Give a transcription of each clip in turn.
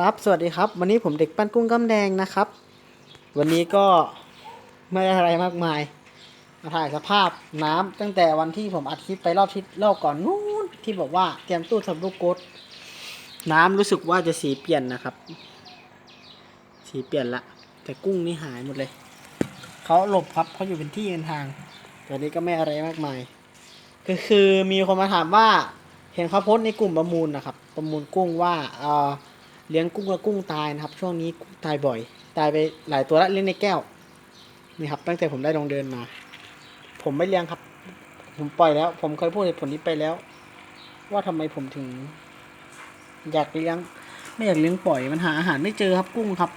ครับ สวัสดีครับ วันนี้ผมเด็กปั้นกุ้งกำแดงนะครับ วันนี้ก็ไม่ได้อะไรมากมาย มาถ่ายสภาพน้ำตั้งแต่วันที่ผมอัดคลิปไปรอบทิศรอบก่อนนู้นที่บอกว่าเตรียมตู้สำรูปกดน้ำรู้สึกว่าจะสีเปลี่ยนนะครับ สีเปลี่ยนละ แต่กุ้งนี่หายหมดเลย เขาหลบครับเขาอยู่เป็นที่เป็นทางแต่นี้ก็ไม่อะไรมากมาย ก็คือมีคนมาถามว่า เห็นเขาโพสในกลุ่มประมูลนะครับ ประมูลกุ้งว่าเออ เลี้ยงกุ้งแล้วกุ้งตายนะครับ ช่วงนี้กุ้งตายบ่อย ตายไปหลายตัวแล้วเลี้ยงในแก้วนี่ครับ ตั้งแต่ผมได้ลงเดินมา ผมไม่เลี้ยงครับ ผมปล่อยแล้ว ผมเคยพูดเหตุผลนี้ไปแล้ว ว่าทำไมผมถึง อยากเลี้ยง ไม่อยากเลี้ยงปล่อยมันหาอาหารไม่เจอครับกุ้งครับ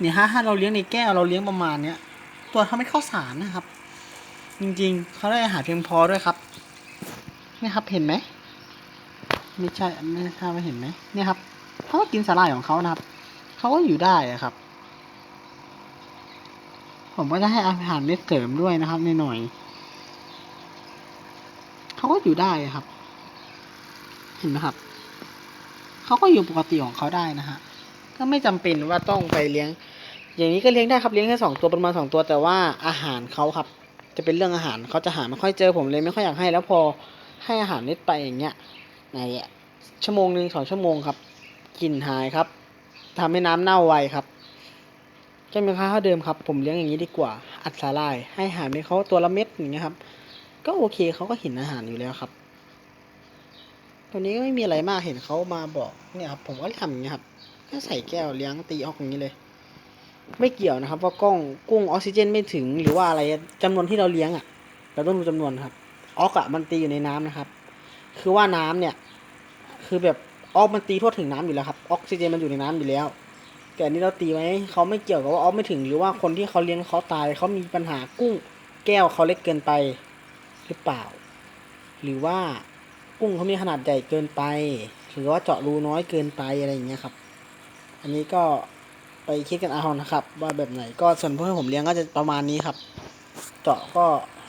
เนี่ยฮะถ้าเราเลี้ยงในแก้วเราเลี้ยงประมาณเนี้ยตัวเขาไม่เข้าสารนะครับ จริงๆเขาได้อาหารเพียงพอด้วยครับนี่ครับเห็นไหมไม่ใช่ไม่ทราบว่าเห็นไหมเนี่ยครับ เขาก็กินสาหร่ายของเขานะครับ เขาก็อยู่ได้ครับ ผมก็จะให้อาหารเม็ดเสริมด้วยนะครับในหน่อยๆเขาก็อยู่ได้ครับ เห็นไหมครับ เขาก็อยู่ปกติของเขาได้นะฮะ ก็ไม่จำเป็นว่าต้องไปเลี้ยง อย่างนี้ก็เลี้ยงได้ครับเลี้ยงแค่สองตัวประมาณสองตัวแต่ว่าอาหารเขาครับ จะเป็นเรื่องอาหารเขาจะหาไม่ค่อยเจอผมเลยไม่ค่อยอยากให้แล้วพอให้อาหารเม็ดไปอย่างเงี้ยไงอะชั่วโมงหนึ่งสองชั่วโมงครับ กลิ่นหายครับทำให้น้ำเน่าไวครับก็เป็นค่าเท่าเดิมครับ ผมเลี้ยงอย่างนี้ดีกว่า อัดสาลาย ให้อาหารให้เขาตัวละเม็ดอย่างเงี้ยครับ ก็โอเคเขาก็เห็นอาหารอยู่แล้วครับตัวนี้ก็ไม่มีอะไรมากเห็นเขามาบอกเนี่ยครับผมก็ทำอย่างเงี้ยครับก็ใส่แก้วเลี้ยงตีออกอย่างนี้เลย ไม่เกี่ยวนะครับ ว่ากล้องกุ้งออกซิเจนไม่ถึงหรือว่าอะไรจำนวนที่เราเลี้ยงอะ่ะ เราต้องดูจำนวนครับ ออกอะมันตีอยู่ในน้ำนะครับ คือว่าน้ำเนี่ย คือแบบ ออกมันตีทั่วถึงน้ำอยู่แล้วครับออกซิเจนมันอยู่ในน้ำอยู่แล้ว แต่อันนี้เราตีไว้เขาไม่เกี่ยวกับว่าออกไม่ถึงหรือว่าคนที่เขาเลี้ยงเขาตายเขามีปัญหากุ้งแก้วเขาเล็กเกินไปหรือเปล่า หรือว่ากุ้งเขามีขนาดใหญ่เกินไป หรือว่าเจาะรูน้อยเกินไปอะไรอย่างเงี้ยครับ อันนี้ก็ไปคิดกันเอานะครับ ว่าแบบไหนก็ส่วนพวกที่ผมเลี้ยงก็จะประมาณนี้ครับ เจาะก็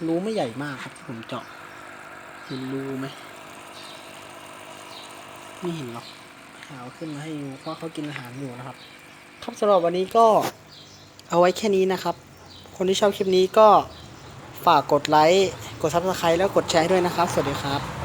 รูไม่ใหญ่มากครับที่ผมเจาะเห็นรูไหม ไม่เห็นหรอกหาวขึ้นมาให้ดูเพราะเขากินอาหารอยู่นะครับ ครับสำหรับวันนี้ก็เอาไว้แค่นี้นะครับ คนที่ชอบคลิปนี้ก็ฝากกดไลค์ กดซับสไครต์แล้วกดแชร์ให้ด้วยนะครับ สวัสดีครับ